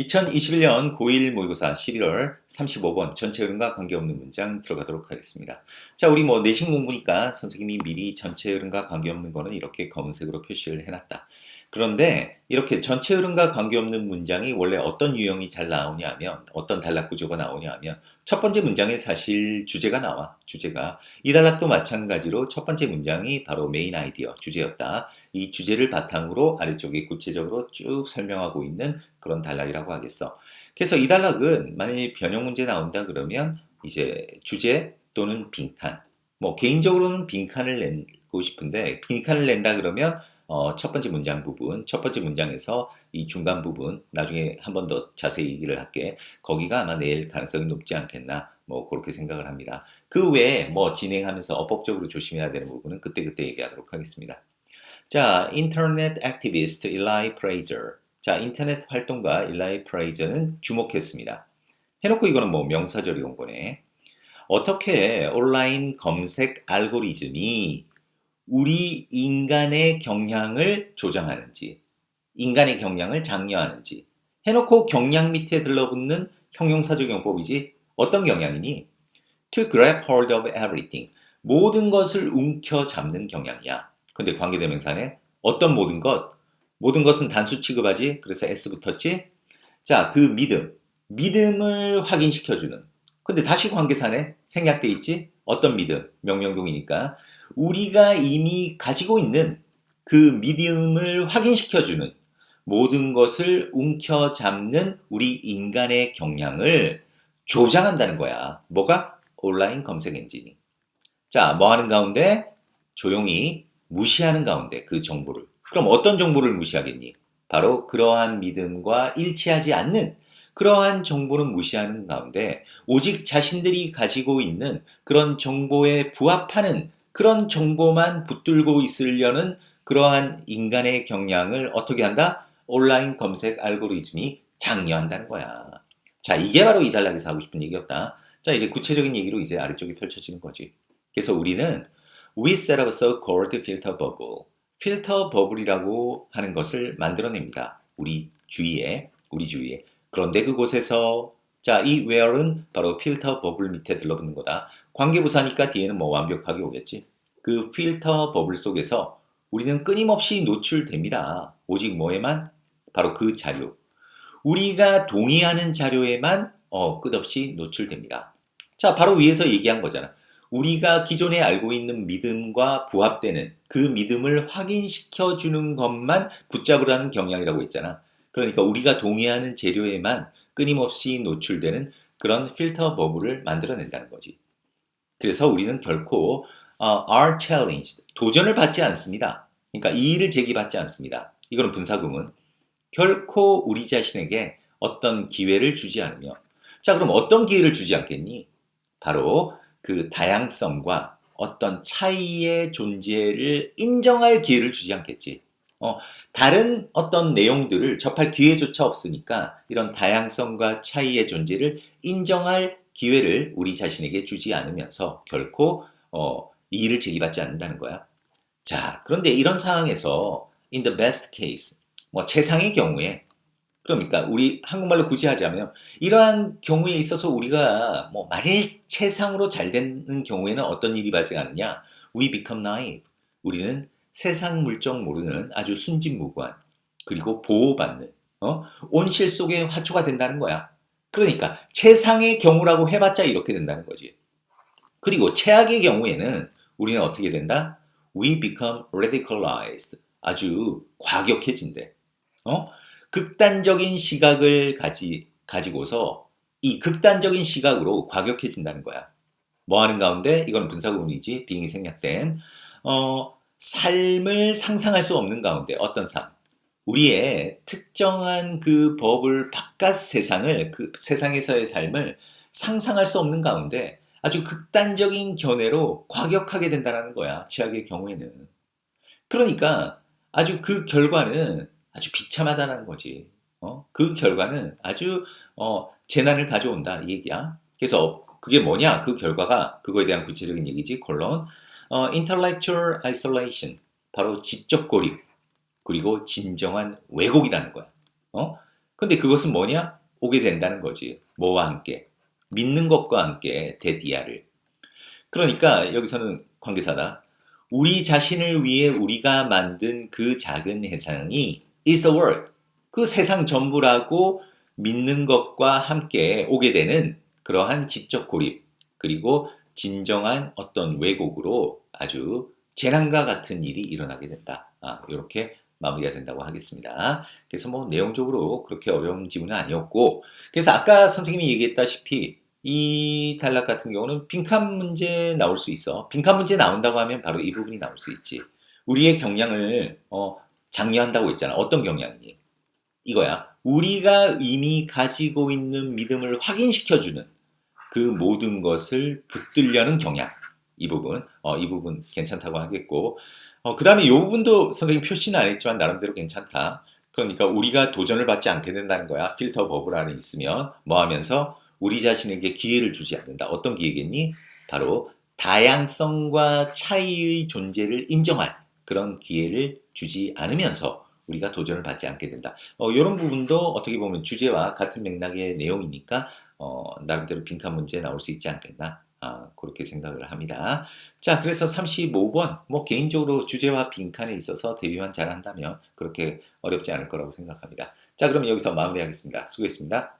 2021년 고1 모의고사 11월 35번 전체 흐름과 관계없는 문장 들어가도록 하겠습니다. 자, 우리 뭐 내신 공부니까 선생님이 미리 전체 흐름과 관계없는 거는 이렇게 검은색으로 표시를 해놨다. 그런데 이렇게 전체 흐름과 관계없는 문장이 원래 어떤 유형이 잘 나오냐 하면 어떤 단락 구조가 나오냐 하면 첫 번째 문장에 사실 주제가 나와. 주제가. 이 단락도 마찬가지로 첫 번째 문장이 바로 메인 아이디어, 주제였다. 이 주제를 바탕으로 아래쪽에 구체적으로 쭉 설명하고 있는 그런 단락이라고 하겠어. 그래서 이 단락은 만약에 변형 문제 나온다 그러면 이제 주제 또는 빈칸. 뭐 개인적으로는 빈칸을 내고 싶은데 빈칸을 낸다 그러면 어, 첫 번째 문장 부분, 첫 번째 문장에서 이 중간 부분, 나중에 한 번 더 자세히 얘기를 할게. 거기가 아마 낼 가능성이 높지 않겠나, 뭐, 그렇게 생각을 합니다. 그 외에 뭐 진행하면서 어법적으로 조심해야 되는 부분은 그때그때 얘기하도록 하겠습니다. 자, 인터넷 액티비스트 일라이 프레이저. 자, 인터넷 활동가 일라이 프레이저는 주목했습니다. 해놓고 이거는 뭐 명사절이 온 거네. 어떻게 온라인 검색 알고리즘이 우리 인간의 경향을 조정하는지, 인간의 경향을 장려하는지 해놓고 경향 밑에 들러붙는 형용사적 용법이지 어떤 경향이니? To grab hold of everything. 모든 것을 움켜잡는 경향이야. 근데 관계대명사네. 어떤 모든 것? 모든 것은 단수 취급하지. 그래서 S 붙었지. 자, 그 믿음. 믿음을 확인시켜주는. 근데 다시 관계사네. 생략돼 있지. 어떤 믿음? 명령동이니까. 우리가 이미 가지고 있는 그 믿음을 확인시켜주는 모든 것을 움켜잡는 우리 인간의 경향을 조장한다는 거야. 뭐가? 온라인 검색 엔진이. 자, 뭐 하는 가운데? 조용히 무시하는 가운데 그 정보를. 그럼 어떤 정보를 무시하겠니? 바로 그러한 믿음과 일치하지 않는 그러한 정보는 무시하는 가운데 오직 자신들이 가지고 있는 그런 정보에 부합하는 그런 정보만 붙들고 있으려는 그러한 인간의 경향을 어떻게 한다? 온라인 검색 알고리즘이 장려한다는 거야. 자, 이게 바로 이 단락에서 하고 싶은 얘기였다. 자, 이제 구체적인 얘기로 이제 아래쪽이 펼쳐지는 거지. 그래서 우리는 we set up a so-called filter bubble. 필터 버블이라고 하는 것을 만들어냅니다. 우리 주위에, 우리 주위에. 그런데 그곳에서 자, 이 where은 바로 필터 버블 밑에 들러붙는 거다. 관계부사니까 뒤에는 뭐 완벽하게 오겠지. 그 필터 버블 속에서 우리는 끊임없이 노출됩니다. 오직 뭐에만? 바로 그 자료. 우리가 동의하는 자료에만 어, 끝없이 노출됩니다. 자, 바로 위에서 얘기한 거잖아. 우리가 기존에 알고 있는 믿음과 부합되는 그 믿음을 확인시켜 주는 것만 붙잡으라는 경향이라고 했잖아. 그러니까 우리가 동의하는 재료에만 끊임없이 노출되는 그런 필터 버블을 만들어낸다는 거지. 그래서 우리는 결코 uh, are challenged, 도전을 받지 않습니다. 그러니까 이의를 제기받지 않습니다. 이거는 분사구문. 결코 우리 자신에게 어떤 기회를 주지 않으며 자 그럼 어떤 기회를 주지 않겠니? 바로 그 다양성과 어떤 차이의 존재를 인정할 기회를 주지 않겠지. 어, 다른 어떤 내용들을 접할 기회조차 없으니까 이런 다양성과 차이의 존재를 인정할 기회를 우리 자신에게 주지 않으면서 결코 어, 이의를 제기받지 않는다는 거야. 자, 그런데 이런 상황에서 in the best case, 뭐 최상의 경우에 그러니까 우리 한국말로 굳이 하자면 이러한 경우에 있어서 우리가 뭐 만일 최상으로 잘 되는 경우에는 어떤 일이 발생하느냐? We become naive. 우리는 세상 물정 모르는 아주 순진무구한 그리고 보호받는 어? 온실 속의 화초가 된다는 거야. 그러니까 최상의 경우라고 해봤자 이렇게 된다는 거지. 그리고 최악의 경우에는 우리는 어떻게 된다? We become radicalized. 아주 과격해진대. 어? 극단적인 시각을 가지, 가지고서 이 극단적인 시각으로 과격해진다는 거야. 뭐 하는 가운데? 이건 분사구문이지. 빙이 생략된. 어, 삶을 상상할 수 없는 가운데 어떤 삶? 우리의 특정한 그 법을 바깥 세상을 그 세상에서의 삶을 상상할 수 없는 가운데 아주 극단적인 견해로 과격하게 된다는 거야. 최악의 경우에는. 그러니까 아주 그 결과는 아주 비참하다는 거지. 어? 그 결과는 아주 어, 재난을 가져온다 이 얘기야. 그래서 그게 뭐냐? 그 결과가 그거에 대한 구체적인 얘기지. 콜론 어, intellectual isolation 바로 지적 고립 그리고 진정한 왜곡이라는 거야. 어? 근데 그것은 뭐냐? 오게 된다는 거지. 뭐와 함께? 믿는 것과 함께 데디아를. 그러니까 여기서는 관계사다. 우리 자신을 위해 우리가 만든 그 작은 해상이 is the world. 그 세상 전부라고 믿는 것과 함께 오게 되는 그러한 지적 고립 그리고 진정한 어떤 왜곡으로 아주 재난과 같은 일이 일어나게 된다. 아, 이렇게 마무리가 된다고 하겠습니다. 그래서 뭐 내용적으로 그렇게 어려운 지문은 아니었고 그래서 아까 선생님이 얘기했다시피 이 단락 같은 경우는 빈칸 문제 나올 수 있어. 빈칸 문제 나온다고 하면 바로 이 부분이 나올 수 있지. 우리의 경향을 어, 장려한다고 했잖아. 어떤 경향이니? 이거야. 우리가 이미 가지고 있는 믿음을 확인시켜주는 그 모든 것을 붙들려는 경향. 이 부분, 어, 이 부분 괜찮다고 하겠고, 어, 그 다음에 이 부분도 선생님 표시는 안 했지만 나름대로 괜찮다. 그러니까 우리가 도전을 받지 않게 된다는 거야. 필터 버블 안에 있으면 뭐 하면서 우리 자신에게 기회를 주지 않는다. 어떤 기회겠니? 바로 다양성과 차이의 존재를 인정할 그런 기회를 주지 않으면서 우리가 도전을 받지 않게 된다. 어, 이런 부분도 어떻게 보면 주제와 같은 맥락의 내용이니까 어, 나름대로 빈칸 문제 나올 수 있지 않겠나. 아, 그렇게 생각을 합니다. 자, 그래서 35번, 뭐, 개인적으로 주제와 빈칸에 있어서 대비만 잘 한다면 그렇게 어렵지 않을 거라고 생각합니다. 자, 그럼 여기서 마무리하겠습니다. 수고했습니다.